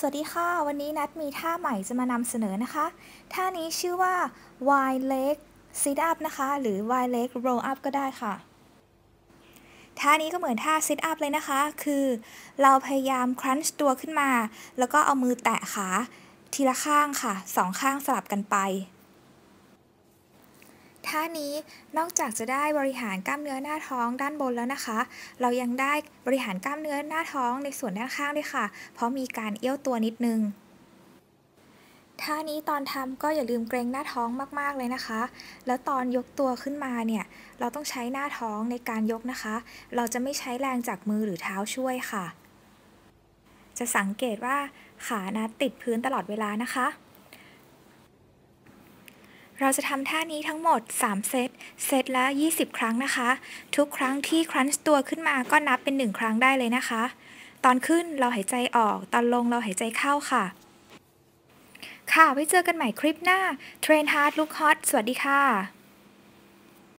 สวัสดีค่ะ วันนี้นัดมีท่าใหม่จะมานำเสนอนะคะ ท่านี้ชื่อว่า wide leg sit up นะคะ หรือ wide leg roll up ก็ได้ค่ะ ท่านี้ก็เหมือนท่า sit up เลยนะคะ คือเราพยายาม crunch ตัวขึ้นมา แล้วก็เอามือแตะขาทีละข้างค่ะสองข้างสลับกันไป ท่านี้นอกจากจะได้บริหารกล้ามเนื้อหน้าท้องด้านบนแล้วนะคะ เรายังได้บริหารกล้ามเนื้อหน้าท้องในส่วนด้านข้างด้วยค่ะ เพราะมีการเอี้ยวตัวนิดนึงท่านี้ตอนทำก็อย่าลืมเกรงหน้าท้องมากๆเลยนะคะ แล้วตอนยกตัวขึ้นมาเนี่ย เราต้องใช้หน้าท้องในการยกนะคะ เราจะไม่ใช้แรงจากมือหรือเท้าช่วยค่ะ จะสังเกตว่าขานะติดพื้นตลอดเวลานะคะ เราจะทำท่านี้ทั้งหมด 3 เซต เซตละ 20 ครั้งนะคะ ทุกครั้งที่ครันช์ตัวขึ้นมาก็นับเป็น 1 ครั้งได้เลยนะคะ ตอนขึ้นเราหายใจออก ตอนลงเราหายใจเข้าค่ะ ค่ะ ไว้เจอกันใหม่คลิปหน้า Train Hard Look Hot สวัสดีค่ะ